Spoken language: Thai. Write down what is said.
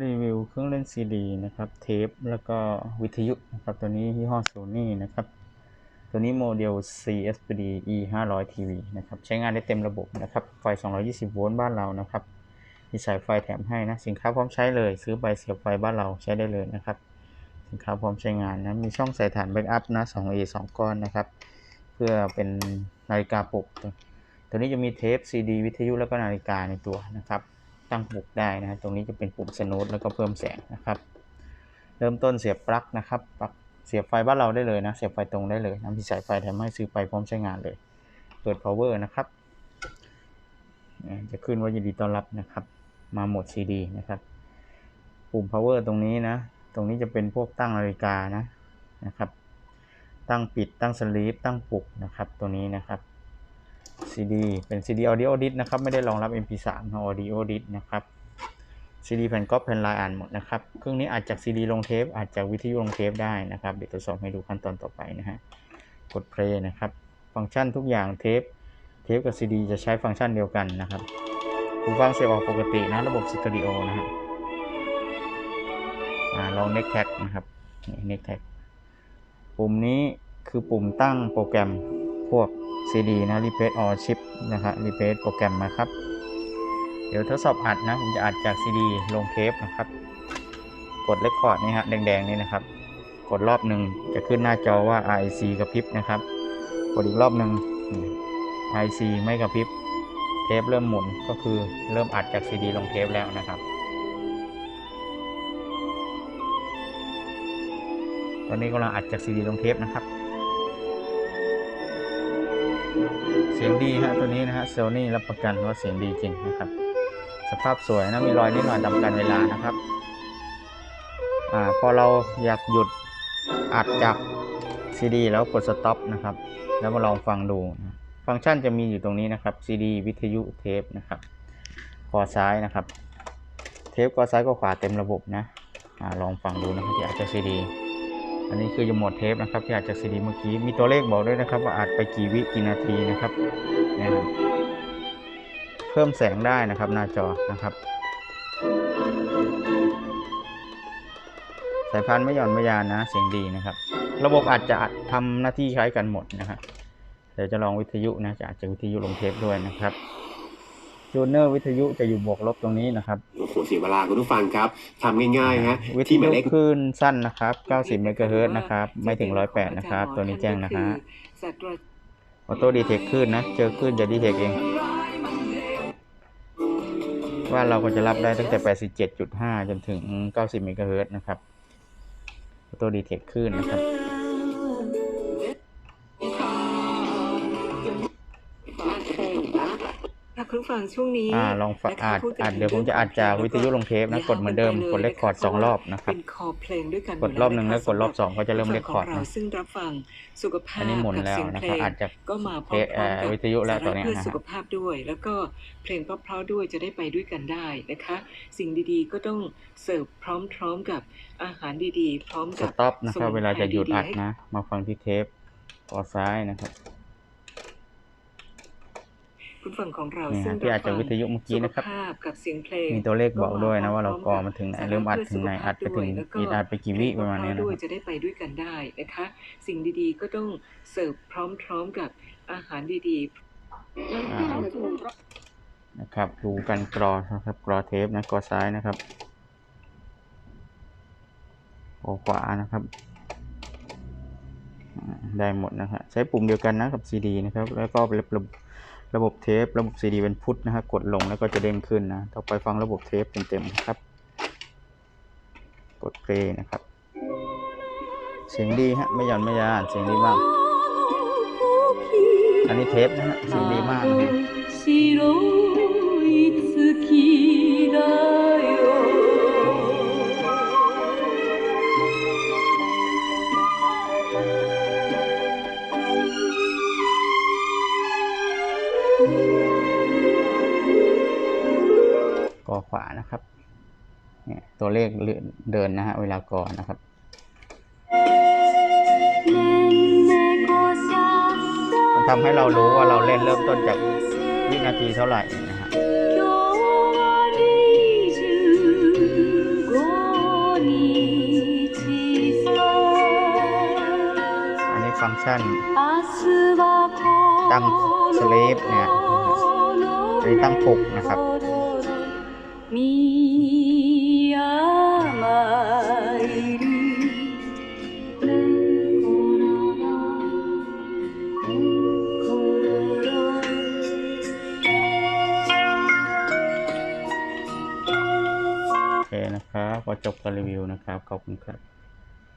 รีวิวเครื่องเล่นซีดีนะครับ เทป แล้วก็วิทยุนะครับ ตัวนี้ยี่ห้อโซนี่นะครับ ตัวนี้โมเดล CSPD E 5 0 0 TV นะครับ ใช้งานได้เต็มระบบนะครับ ไฟ 220 โวลต์บ้านเรานะครับ มีสายไฟแถมให้นะ สินค้าพร้อมใช้เลย ซื้อไปเสียบไฟบ้านเราใช้ได้เลยนะครับ สินค้าพร้อมใช้งานนะ มีช่องใส่ฐานแบ็กอัพนะ 2A 2 ก้อนนะครับ เพื่อเป็นนาฬิกาปลุก ตัวนี้จะมีเทปซีดีวิทยุแล้วก็นาฬิกาในตัวนะครับ ตั้งปลุกได้นะตรงนี้จะเป็นปุ่มสนุตแล้วก็เพิ่มแสงนะครับ เริ่มต้นเสียบปลั๊กนะครับปลั๊กเสียบไฟบ้านเราได้เลยนะ เสียบไฟตรงได้เลยนะมีสายไฟแถมให้ซื้อไปพร้อมใช้งานเลย เปิด power นะครับ จะขึ้นว่ายินดีต้อนรับนะครับ มาโหมด CD นะครับ ปุ่ม power ตรงนี้นะ ตรงนี้จะเป็นพวกตั้งนาฬิกานะนะครับ ตั้งปิด ตั้งสลีปตั้งปลุกนะครับ ตัวนี้นะครับ CD เป็น CD audio disc นะครับ ไม่ได้รองรับ MP3 นะ audio disc นะครับ CD แผ่นก๊อปแผ่นลายอ่านหมดนะครับ เครื่องนี้อาจจาก CD ลงเทป อาจจากวิทยุลงเทปได้นะครับ เดี๋ยวทดสอบให้ดูขั้นตอนต่อไปนะฮะ กด play นะครับ ฟังก์ชันทุกอย่างเทป เทปกับ CD จะใช้ฟังก์ชันเดียวกันนะครับ หูฟังเสียบออกปกตินะ ระบบสตอริโอนะฮะลอง neck tag นะครับนี่ neck tag ปุ่มนี้คือปุ่มตั้งโปรแกรม พวก CD นะ replace all chip นะครับ replace โปรแกรมนะครับ เดี๋ยวทดสอบอัดนะ ผมจะอัดจาก CD ลงเทปนะครับ กด record นี่ฮะแดงๆนี่นะครับ กดรอบหนึ่งจะขึ้นหน้าจอว่า IC กระพริบนะครับ กดอีกรอบหนึ่ง IC ไม่กระพริบ เทปเริ่มหมุนก็คือเริ่มอัดจาก CD ลงเทปแล้วนะครับตอนนี้กำลังอัดจาก CD ลงเทปนะครับ เสียงดีฮะตัวนี้นะฮะเซลนี่รับประกันว่าเสียงดีจริงนะครับ สภาพสวยนะมีรอยนิดหน่อยตามการเวลานะครับอ่าพอเราอยากหยุดอัดจากซีดีแล้วกดสต็อปนะครับ แล้วมาลองฟังดู ฟังก์ชันจะมีอยู่ตรงนี้นะครับซีดีวิทยุเทปนะครับคอซ้ายนะครับ เทปคอซ้ายก็ขวาเต็มระบบนะอาลองฟังดูนะครับที่อัดจากซีดี อันนี้คือจะหมดเทปนะครับที่อัดจากซีดีเมื่อกี้มีตัวเลขบอกด้วยนะครับ ว่าอัดไปกี่วิกี่นาทีนะครับนะครับเพิ่มแสงได้นะครับหน้าจอนะครับ สายพันธุ์ไม่หย่อนไม่ยานนะเสียงดีนะครับ ระบบอาจจะอัดทำหน้าที่คล้ายกันหมดนะครับเดี๋ยวจะลองวิทยุนะจะอาจจะวิทยุลงเทปด้วยนะครับ จูเนอร์วิทยุจะอยู่บวกลบตรงนี้นะครับโอ้โหเสียเวลาคุณผู้ฟังครับทำง่ายๆฮะวิทที่หยุมายเลขคลื่นสั้นนะครับ90เมกะเฮิรตซ์นะครับ ไม่ถึง 108 นะครับ ตัวนี้แจ้งนะฮะศาสตราออโต้ดีเทคคลื่นนะ เจอคลื่นจะดีเทคเอง ว่าเราก็จะรับได้ตั้งแต่ 87.5 จนถึง 90เมกะเฮิรตซ์นะครับออโต้ดีเทคคลื่นนะครับ ถ้าคุณผู้ฟังช่วงนี้อ่าลองฟังนะคะอาจพูกันอาจเดี๋ยวผมจะอัดจากวิทยุลงเทปนะกดเหมือนเดิมกดเลคคอร์ดสองรอบนะครับเป็นคอเพลงด้วยกันกดรอบหนึ่งแล้วกดรอบสองก็จะเริ่มเลคคอร์ดของเรานะซึ่งรับฟังสุขภาพอันนี้หมุนแล้วกับเสียงนะเพคลรับงอาจจะก็มาพร้เทอปเอ่อมๆกับวิทยุแล้วตัวเนี้ยสาระเพื่อนะฮะสุขภาพด้วย แล้วก็เพลงเพราะๆด้วยจะได้ไปด้วยกันได้นะคะ สิ่งดีๆก็ต้องเสิร์ฟพร้อมๆกับอาหารดีๆ พร้อมสกับต็อปนะครับสมุนไพรเวลาจะหยุดอัดดีๆให้นะ มาฟังที่เทปต่อซ้ายนะครับ คุณฟังของเรานี่ฮะซึ่งที่อาจจะรับฟังวิทยุเมื่อกี้นะครับสุขภาพกับเสียงเพลงมีตัวเลขบอกด้วยนะว่าเรากอมาถึงไหนเริ่มอัดถึงไหนอัดไปถึงอีดอัดไปกี่วิประมาณนี้นะด้ควยรับจะได้ไปด้วยกันได้นะคะ สิ่งดีๆก็ต้องเสิร์ฟพร้อมๆกับอาหารดีอ่านะครับ ดูกันกรอนะครับกรอเทปนะกรอซ้ายนะครับกรอขวานะครับอ่าได้หมดนะครับใช้ปุ่มเดียวกันนะกับ CD นะครับ แล้วก็ระบบ ระบบเทป ระบบ CD เป็นพุทนะฮะกดลงแล้วก็จะเด้งขึ้นนะต่อไปฟังระบบเทปเต็มๆนะครับ กดเพลย์นะครับ เสียงดีฮะไม่หย่อนไม่ยานเสียงดีมาก อันนี้เทปนะฮะเสียงดีมากนะครับ ขวานะครับเนี่ยตัวเลขเดินนะฮะเวลาก่อนนะครับมันทำให้เรารู้ว่าเราเล่นเริ่มต้นจากวินาทีเท่าไหร่นะฮะอันนี้ฟังก์ชันตั้งสลีปเนี่ยอันนี้ตั้งปลุกนะครับ โอเคนะครับพอจบการรีวิวนะครับ ขอบคุณครับ